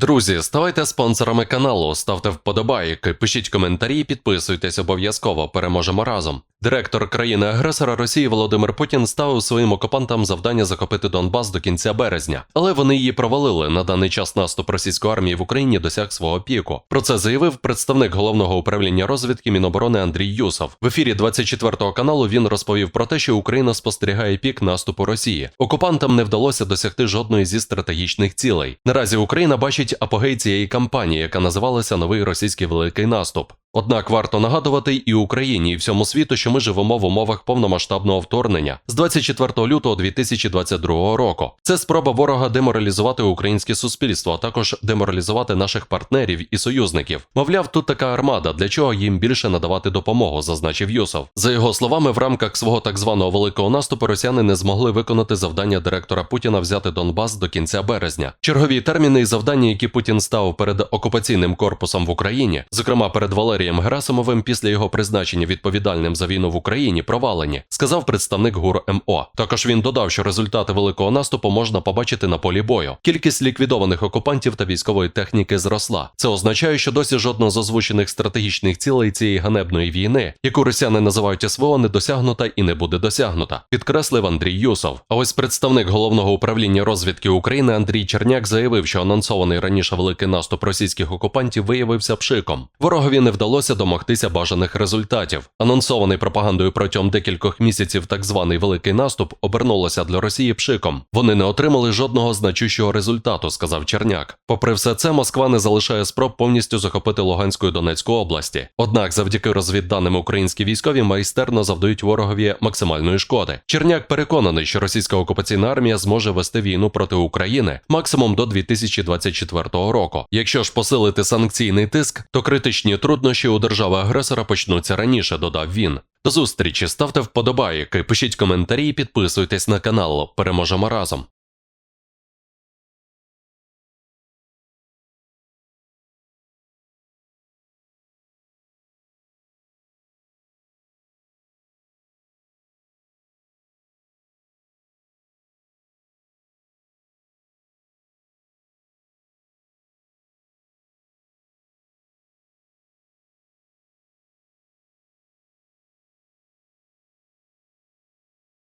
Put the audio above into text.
Друзі, ставайте спонсорами каналу, ставте вподобайки, пишіть коментарі, підписуйтесь обов'язково. Переможемо разом. Директор країни-агресора Росії Володимир Путін ставив своїм окупантам завдання захопити Донбас до кінця березня, але вони її провалили. На даний час наступ російської армії в Україні досяг свого піку. Про це заявив представник головного управління розвідки Міноборони Андрій Юсов. В ефірі 24 каналу він розповів про те, що Україна спостерігає пік наступу Росії. Окупантам не вдалося досягти жодної зі стратегічних цілей. Наразі Україна бачить апогей цієї кампанії, яка називалася Новий російський великий наступ. Однак варто нагадувати і Україні, і всьому світу, що ми живемо в умовах повномасштабного вторгнення з 24 лютого 2022 року. Це спроба ворога деморалізувати українське суспільство, а також деморалізувати наших партнерів і союзників. Мовляв, тут така армада, для чого їм більше надавати допомогу, зазначив Юсов. За його словами, в рамках свого так званого великого наступу росіяни не змогли виконати завдання директора Путіна взяти Донбас до кінця березня. Чергові терміни і завдання, які Путін ставив перед окупаційним корпусом в Україні, зокрема перед Валерієм Герасимовим після його призначення відповідальним за війну в Україні, провалені, сказав представник ГУР МО. Також він додав, що результати великого наступу можна побачити на полі бою. Кількість ліквідованих окупантів та військової техніки зросла. Це означає, що досі жодного з озвучених стратегічних цілей цієї ганебної війни, яку росіяни називають СВО, не досягнута і не буде досягнута, підкреслив Андрій Юсов. А ось представник головного управління розвідки України Андрій Черняк заявив, що анонсований раніше великий наступ російських окупантів виявився пшиком. Ворогові не вдалося домогтися бажаних результатів. Анонсований пропагандою протягом декількох місяців так званий великий наступ обернулося для Росії пшиком. Вони не отримали жодного значущого результату, сказав Черняк. Попри все це, Москва не залишає спроб повністю захопити Луганську і Донецьку області. Однак, завдяки розвідданим українські військові майстерно завдають ворогові максимальної шкоди. Черняк переконаний, що російська окупаційна армія зможе вести війну проти України максимум до 2024 року. Якщо ж посилити санкційний тиск, то критичні труднощі у держави-агресора почнуться раніше, додав він. До зустрічі, ставте вподобайки, пишіть коментарі і підписуйтесь на канал. Переможемо разом.